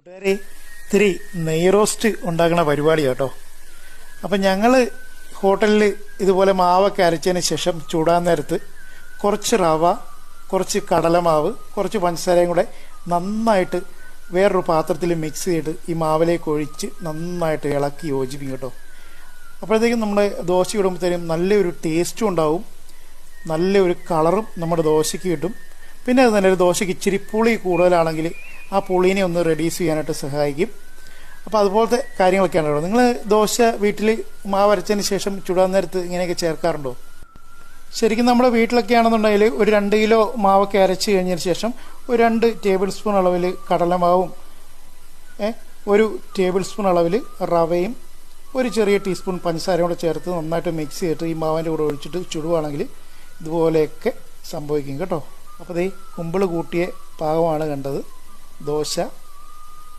കൂട്ടുകാരെ ഇത്തിരി നെയ് റോസ്റ്റ് ഉണ്ടാക്കുന്ന പരിപാടി കേട്ടോ. അപ്പം ഞങ്ങൾ ഹോട്ടലിൽ ഇതുപോലെ മാവൊക്കെ അരച്ചതിന് ശേഷം ചൂടാൻ നേരത്ത് കുറച്ച് റവ കുറച്ച് കടലമാവ് കുറച്ച് പഞ്ചസാരയും കൂടെ നന്നായിട്ട് വേറൊരു പാത്രത്തിൽ മിക്സ് ചെയ്തിട്ട് ഈ മാവിലേക്ക് ഒഴിച്ച് നന്നായിട്ട് ഇളക്കി യോജിപ്പിക്കും കേട്ടോ. അപ്പോഴത്തേക്കും നമ്മുടെ ദോശ ഇടുമ്പോഴത്തേനും നല്ലൊരു ടേസ്റ്റും ഉണ്ടാവും. നല്ലൊരു കളറും നമ്മുടെ ദോശയ്ക്ക് കിട്ടും. പിന്നെ അത് തന്നെ ദോശയ്ക്ക് ഇച്ചിരി പുളി കൂടുതലാണെങ്കിൽ ആ പുളീനെ ഒന്ന് റെഡ്യൂസ് ചെയ്യാനായിട്ട് സഹായിക്കും. അപ്പോൾ അതുപോലത്തെ കാര്യങ്ങളൊക്കെയാണ് കേട്ടോ നിങ്ങൾ ദോശ വീട്ടിൽ മാവ് അരച്ചതിന് ശേഷം ചുടാൻ നേരത്ത് ഇങ്ങനെയൊക്കെ ചേർക്കാറുണ്ടോ? ശരിക്കും നമ്മുടെ വീട്ടിലൊക്കെ ആണെന്നുണ്ടെങ്കിൽ ഒരു രണ്ട് കിലോ മാവൊക്കെ അരച്ച് കഴിഞ്ഞതിന് ശേഷം ഒരു രണ്ട് ടേബിൾ സ്പൂൺ അളവിൽ കടലമാവും ഒരു ടേബിൾ സ്പൂൺ അളവിൽ റവയും ഒരു ചെറിയ ടീസ്പൂൺ പഞ്ചസാരയും കൂടെ ചേർത്ത് നന്നായിട്ട് മിക്സ് ചെയ്തിട്ട് ഈ മാവിന്റെ കൂടെ ഒഴിച്ചിട്ട് ചുടുവാണെങ്കിൽ ഇതുപോലെയൊക്കെ സംഭവിക്കും കേട്ടോ. അപ്പോൾ ദേ കുമ്പിൾ കൂട്ടിയ പാകമാണ് കണ്ടത്. ദോശ